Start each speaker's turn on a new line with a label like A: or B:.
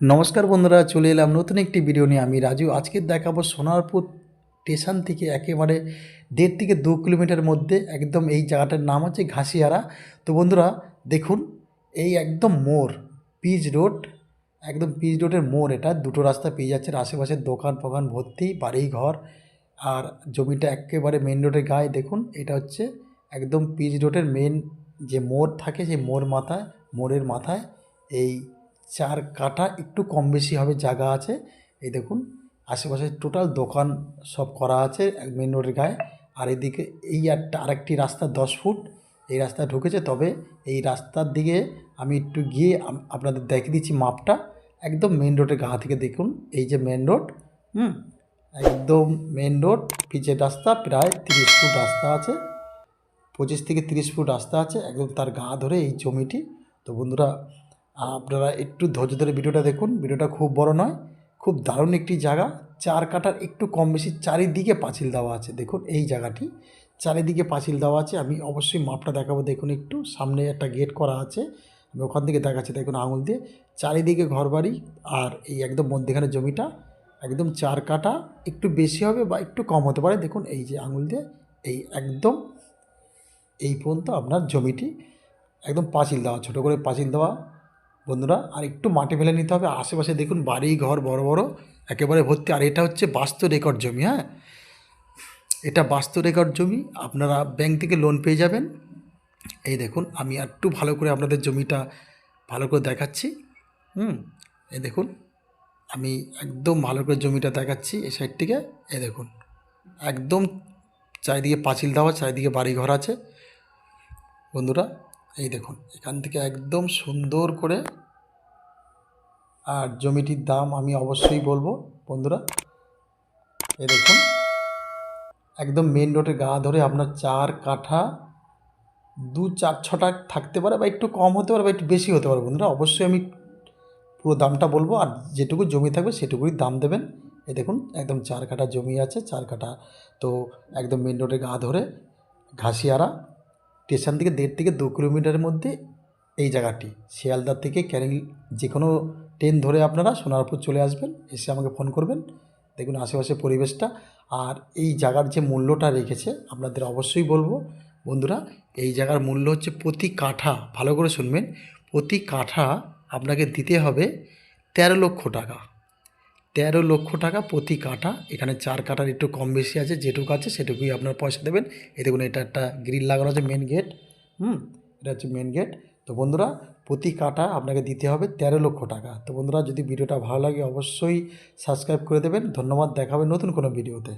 A: নমস্কার বন্ধুরা, চলে এলাম নতুন একটি ভিডিও নিয়ে। আমি রাজু, আজকে দেখাবো সোনারপুর স্টেশন থেকে একেবারে দেড় থেকে দু কিলোমিটার মধ্যে একদম এই জায়গাটার নাম হচ্ছে ঘাসিয়ারা। তো বন্ধুরা, দেখুন, এই একদম মোড়, পিচ রোড, একদম পিচ রোডের মোড় এটা। দুটো রাস্তা পেয়ে যাচ্ছে আর আশেপাশে দোকান ফোকান, ভর্তি বাড়ি ঘর আর জমিটা একেবারে মেন রোডের গায়ে। দেখুন, এটা হচ্ছে একদম পিচ রোডের মেন যে মোড় থাকে, সেই মোড় মাথায়, মোড়ের মাথায় এই চার কাঠা একটু কম বেশি হবে জায়গা আছে। এই দেখুন, আশেপাশে টোটাল দোকান সব করা আছে মেন রোডের গায়ে। আর এদিকে এই একটা, আরেকটি রাস্তা দশ ফুট, এই রাস্তা ঢুকেছে। তবে এই রাস্তার দিকে আমি একটু গিয়ে আপনাদের দেখে দিচ্ছি মাপটা। একদম মেন রোডের গা থেকে দেখুন, এই যে মেন রোড হুম, একদম মেন রোড পিচের রাস্তা প্রায় তিরিশ ফুট রাস্তা আছে। পঁচিশ থেকে তিরিশ ফুট রাস্তা আছে, একদম তার গা ধরে এই জমিটি। তো বন্ধুরা আপনারা একটু ধৈর্য ধরে ভিডিওটা দেখুন। ভিডিওটা খুব বড় নয়, খুব দারুণ একটি জায়গা। চার কাটার একটু কম বেশি চারিদিকে পাঁচিল দেওয়া আছে। দেখুন এই জায়গাটি। চারিদিকে পাঁচিল দেওয়া আছে। আমি অবশ্যই মাপটা দেখাবো দেখুন একটু। সামনে একটা গেট করা আছে। আমি ওখান থেকে দেখাচ্ছি দেখুন আঙুল দিয়ে। চারিদিকে ঘরবাড়ি আর এই একদম মধ্যেখানে জমিটা। একদম চার কাটা। একটু বেশি হবে বা একটু কম হতে পারে। দেখুন এই যে আঙুল দিয়ে এই একদম এই পর্যন্ত আপনার জমিটি একদম পাঁচিল দেওয়া, ছোটো করে পাঁচিল দেওয়া। বন্ধুরা, আর একটু মাটি ফেলে নিতে হবে। আশেপাশে দেখুন, বাড়ি, ঘর বড় বড়। একেবারে ভর্তি। আর এটা হচ্ছে বাস্তু রেকর্ড জমি হ্যাঁ? এটা বাস্তু রেকর্ড জমি। আপনারা ব্যাংক থেকে লোন পেয়ে যাবেন। এই দেখুন, আমি একটু ভালো করে আপনাদের জমিটা ভালো করে দেখাচ্ছি। হুম, এই দেখুন, আমি একদম ভালো করে জমিটা দেখাচ্ছি এই সাইড থেকে। এই দেখুন, একদম চারিদিকে পাঁচিল দেওয়া, চারিদিকে বাড়ি ঘর আছে। বন্ধুরা এই দেখুন, এখান থেকে একদম সুন্দর করে আর জমিটির দাম আমি অবশ্যই বলব, বন্ধুরা। এই দেখুন, একদম মেন রোডে গা ধরে আপনার চার কাঠা, দু চার ছটা থাকতে পারে বা একটু কম হতে পারে বা একটু বেশি হতে পারে, বন্ধুরা। অবশ্যই আমি পুরো দামটা বলব, আর যেটুকু জমি থাকবে সেটুকুই দাম দেবেন। এ দেখুন, একদম চার কাঠা জমি আছে, চার কাঠা। তো একদম মেন রোডের গা ধরে ঘাসিয়ারা স্টেশন থেকে দেড় থেকে দু কিলোমিটারের মধ্যে এই জায়গাটি। শিয়ালদার থেকে ক্যারিং যে কোনো ট্রেন ধরে আপনারা সোনারপুর চলে আসবেন, এসে আমাকে ফোন করবেন। দেখুন আশেপাশে পরিবেশটা। আর এই জায়গার যে মূল্যটা রেখেছে, আপনাদের অবশ্যই বলব, বন্ধুরা, এই জায়গার মূল্য হচ্ছে প্রতি কাঠা, ভালো করে শুনবেন, প্রতি কাঠা আপনাকে দিতে হবে তেরো লক্ষ টাকা। তেরো লক্ষ টাকা প্রতি কাটা। এখানে চার কাটার একটু কম বেশি আছে, যেটুকু আছে সেটুকুই আপনার পয়সা দেবেন। এ দেখুন, এটা একটা গ্রিল লাগানো আছে মেন গেট হুম? এটা হচ্ছে মেন গেট তো বন্ধুরা, প্রতি কাটা আপনাকে দিতে হবে তেরো লক্ষ টাকা। তো বন্ধুরা, যদি ভিডিওটা ভালো লাগে, অবশ্যই সাবস্ক্রাইব করে দেবেন। ধন্যবাদ, দেখাবে নতুন কোনো ভিডিওতে।